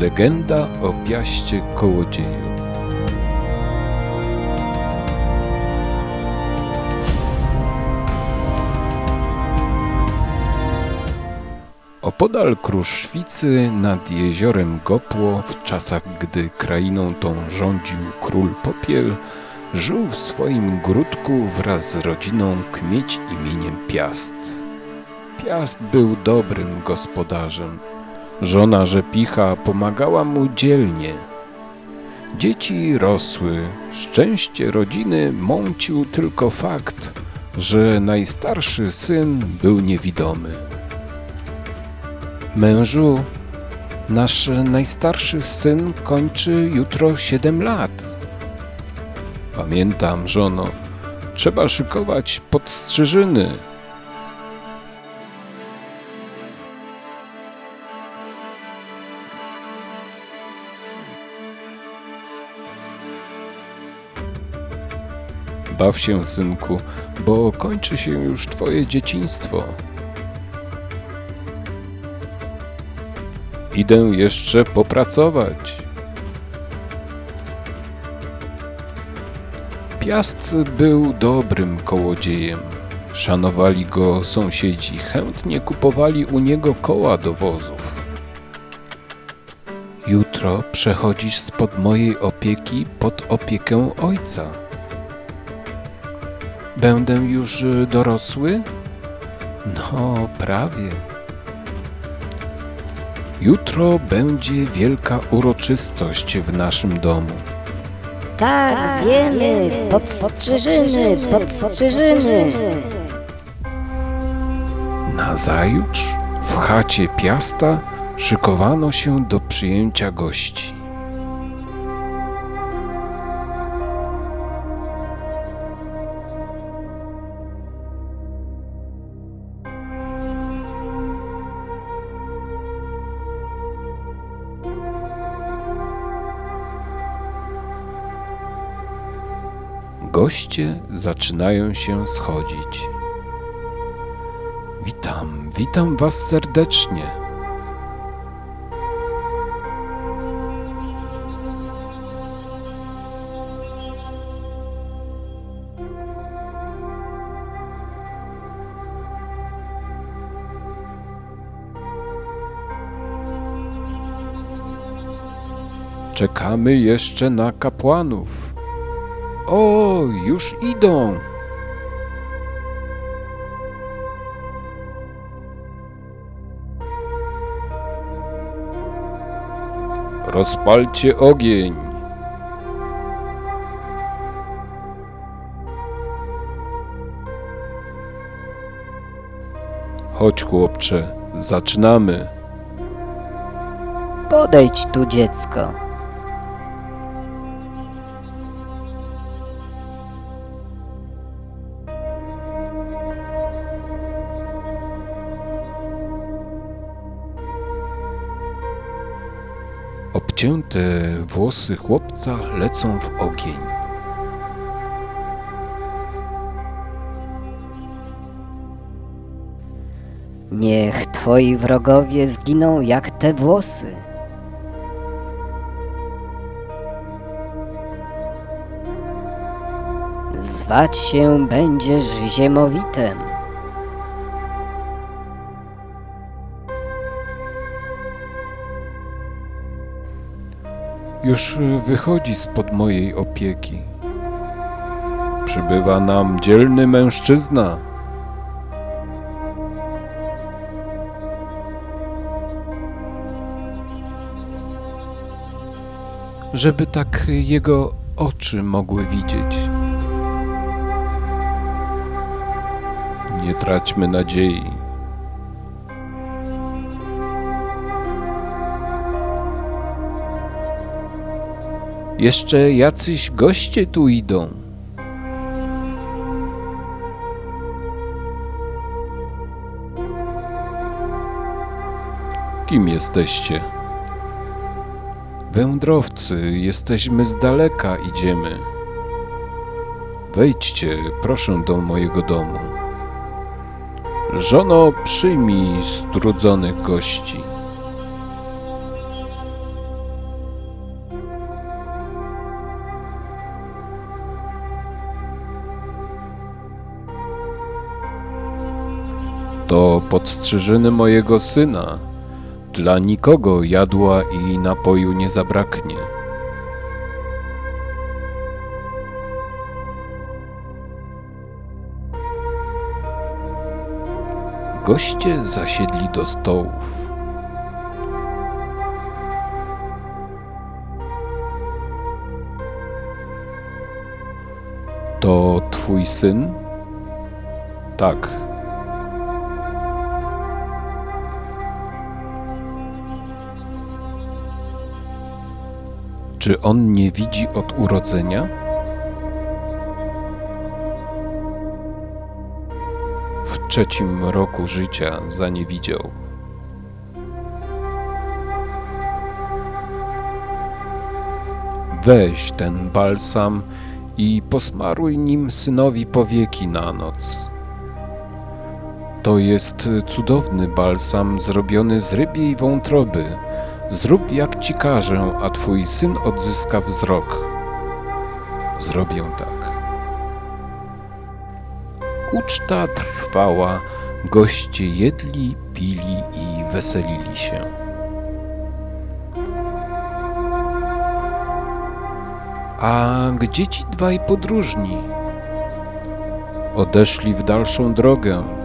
Legenda o piaście kołodzieju. Opodal Kruszwicy nad jeziorem Gopło, w czasach gdy krainą tą rządził król Popiel, żył w swoim grudku wraz z rodziną kmieć imieniem Piast. Piast był dobrym gospodarzem. Żona Rzepicha pomagała mu dzielnie. Dzieci rosły, szczęście rodziny mącił tylko fakt, że najstarszy syn był niewidomy. Mężu, nasz najstarszy syn kończy jutro siedem lat. Pamiętam, żono, trzeba szykować podstrzyżyny. Baw się, synku, bo kończy się już twoje dzieciństwo. Idę jeszcze popracować. Piast był dobrym kołodziejem. Szanowali go sąsiedzi, chętnie kupowali u niego koła do wozów. Jutro przechodzisz spod mojej opieki pod opiekę ojca. Będę już y, dorosły? No, prawie. Jutro będzie wielka uroczystość w naszym domu. Tak, wiemy, podstrzyżyny, podstrzyżyny. Nazajutrz w chacie Piasta szykowano się do przyjęcia gości. Goście zaczynają się schodzić. Witam, witam Was serdecznie. Czekamy jeszcze na kapłanów. O, już idą. Rozpalcie ogień. Chodź, chłopcze, zaczynamy. Podejdź tu, dziecko. Obcięte włosy chłopca lecą w ogień. Niech twoi wrogowie zginą jak te włosy. Zwać się będziesz ziemowitem. Już wychodzi spod mojej opieki. Przybywa nam dzielny mężczyzna. Żeby tak jego oczy mogły widzieć. Nie traćmy nadziei. Jeszcze jacyś goście tu idą. Kim jesteście? Wędrowcy, jesteśmy z daleka, idziemy. Wejdźcie, proszę, do mojego domu. Żono, przyjmij strudzonych gości. To podstrzyżyny mojego syna. Dla nikogo jadła i napoju nie zabraknie. Goście zasiedli do stołów. To twój syn? Tak. Czy on nie widzi od urodzenia? W trzecim roku życia zaniewidział. Weź ten balsam i posmaruj nim synowi powieki na noc. To jest cudowny balsam zrobiony z rybiej wątroby. Zrób jak ci każę, a twój syn odzyska wzrok. Zrobię tak. Uczta trwała, goście jedli, pili i weselili się. A gdzie ci dwaj podróżni? Odeszli w dalszą drogę.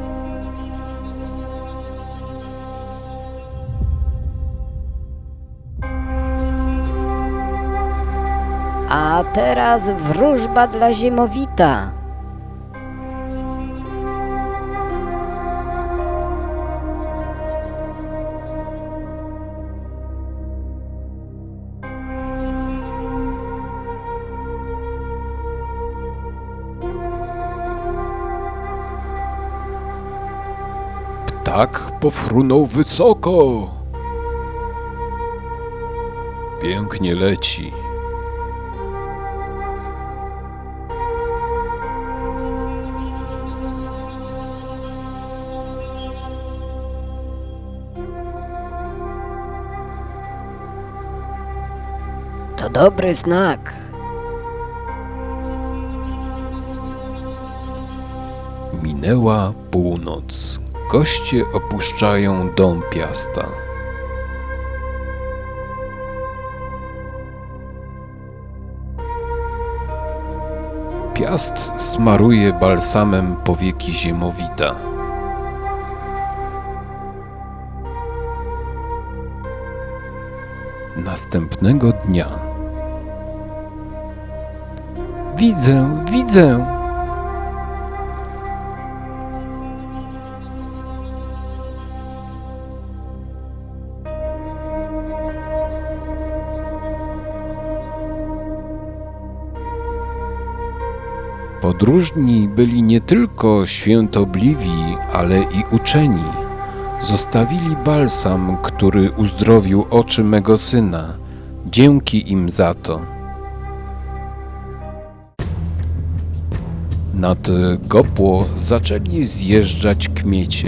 A teraz wróżba dla ziemowita. Ptak pofrunął wysoko. Pięknie leci. To dobry znak. Minęła północ. Goście opuszczają dom Piasta. Piast smaruje balsamem powieki ziemowita. Następnego dnia. Widzę, widzę! Podróżni byli nie tylko świętobliwi, ale i uczeni. Zostawili balsam, który uzdrowił oczy mego syna. Dzięki im za to. Nad Gopło zaczęli zjeżdżać kmiecie.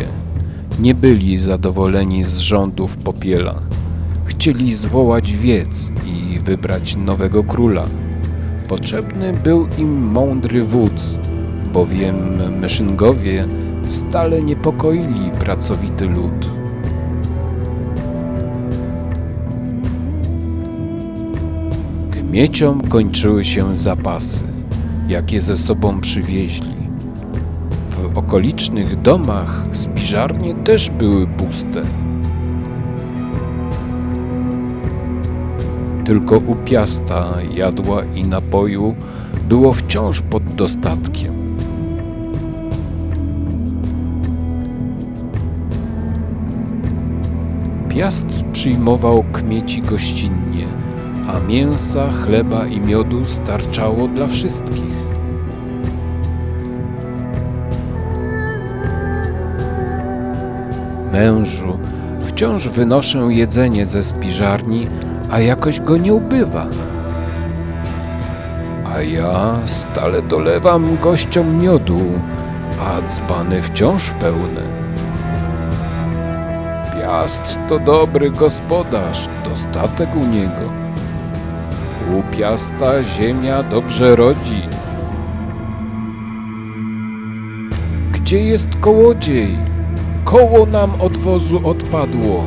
Nie byli zadowoleni z rządów Popiela. Chcieli zwołać wiec i wybrać nowego króla. Potrzebny był im mądry wódz, bowiem Myszyngowie stale niepokoili pracowity lud. Kmieciom kończyły się zapasy, jakie ze sobą przywieźli. W okolicznych domach spiżarnie też były puste. Tylko u Piasta jadła i napoju było wciąż pod dostatkiem. Piast przyjmował kmieci gościnnie, a mięsa, chleba i miodu starczało dla wszystkich. Mężu, wciąż wynoszę jedzenie ze spiżarni, a jakoś go nie ubywa. A ja stale dolewam gościom miodu, a dzbany wciąż pełne. Piast to dobry gospodarz, dostatek u niego. U Piasta ziemia dobrze rodzi. Gdzie jest kołodziej? koło nam od wozu odpadło.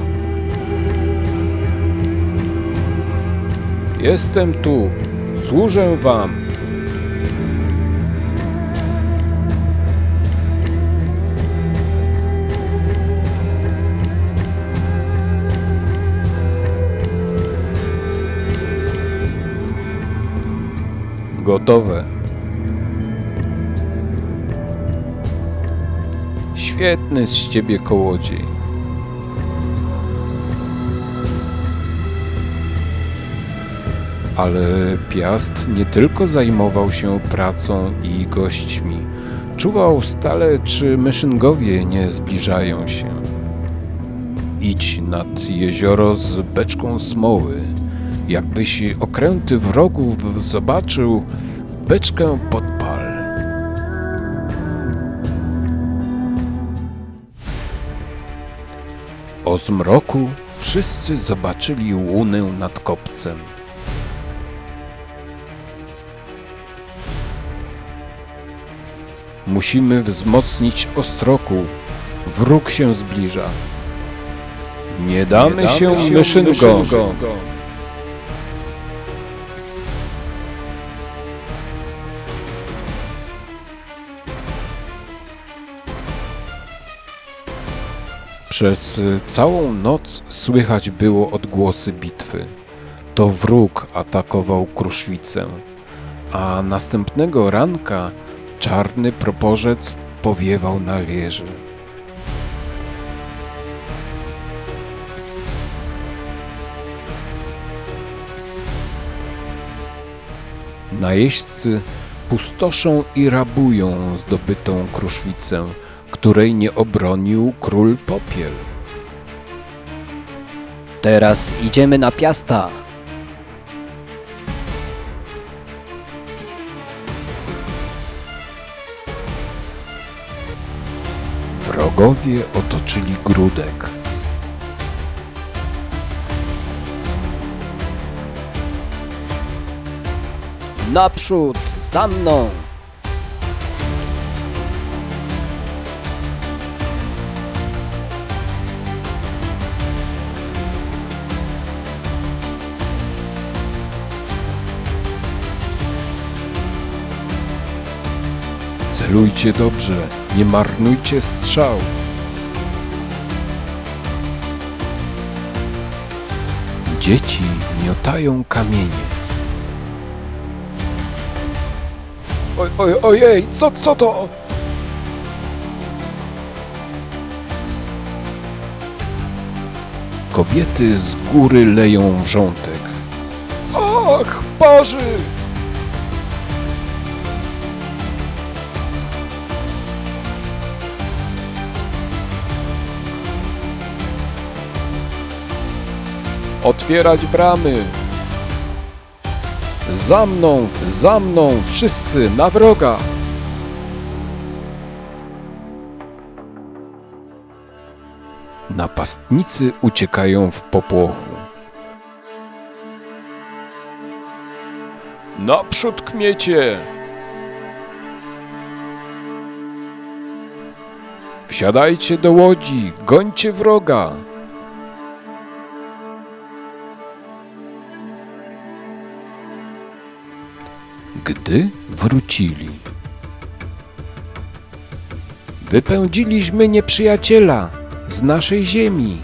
Jestem tu, służę wam. Gotowe. Świetny z ciebie kołodziej. Ale Piast nie tylko zajmował się pracą i gośćmi. Czuwał stale, czy myszyngowie nie zbliżają się. Idź nad jezioro z beczką smoły. Jakbyś okręty wrogów zobaczył, beczkę podpal. O zmroku wszyscy zobaczyli łunę nad kopcem. Musimy wzmocnić ostroku. Wróg się zbliża. Nie damy, się, myszynkom. Przez y, całą noc słychać było odgłosy bitwy. To wróg atakował Kruszwicę, a następnego ranka czarny proporzec powiewał na wieży. Najeźdźcy pustoszą i rabują zdobytą Kruszwicę, której nie obronił król Popiel. Teraz idziemy na Piasta. Wrogowie otoczyli Grudek. Naprzód, za mną! Celujcie dobrze, nie marnujcie strzał. Dzieci miotają kamienie. Oj, oj, ojej, co, co to? Kobiety z góry leją wrzątek. Ach, parzy! Otwierać bramy! Za mną, za mną, wszyscy na wroga! Napastnicy uciekają w popłochu. Naprzód kmiecie! Wsiadajcie do łodzi, gońcie wroga! Gdy wrócili. Wypędziliśmy nieprzyjaciela z naszej ziemi.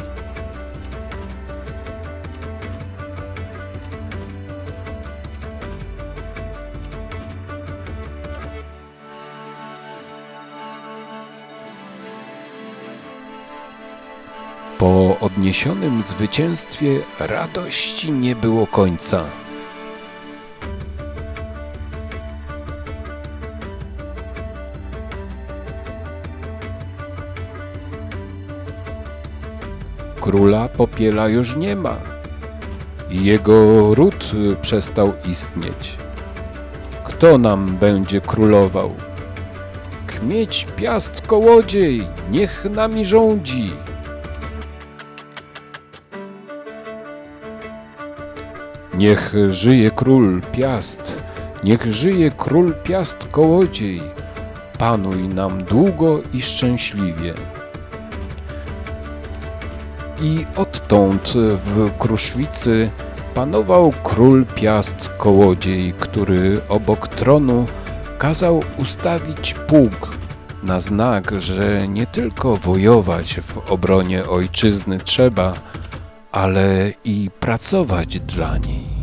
Po odniesionym zwycięstwie radości nie było końca. Króla Popiela już nie ma. i Jego ród przestał istnieć. Kto nam będzie królował? Kmieć piast kołodziej, niech nami rządzi. Niech żyje król Piast, niech żyje król Piast Kołodziej. Panuj nam długo i szczęśliwie. I odtąd w Kruszwicy panował król Piast Kołodziej, który obok tronu kazał ustawić pług na znak, że nie tylko wojować w obronie ojczyzny trzeba, ale i pracować dla niej.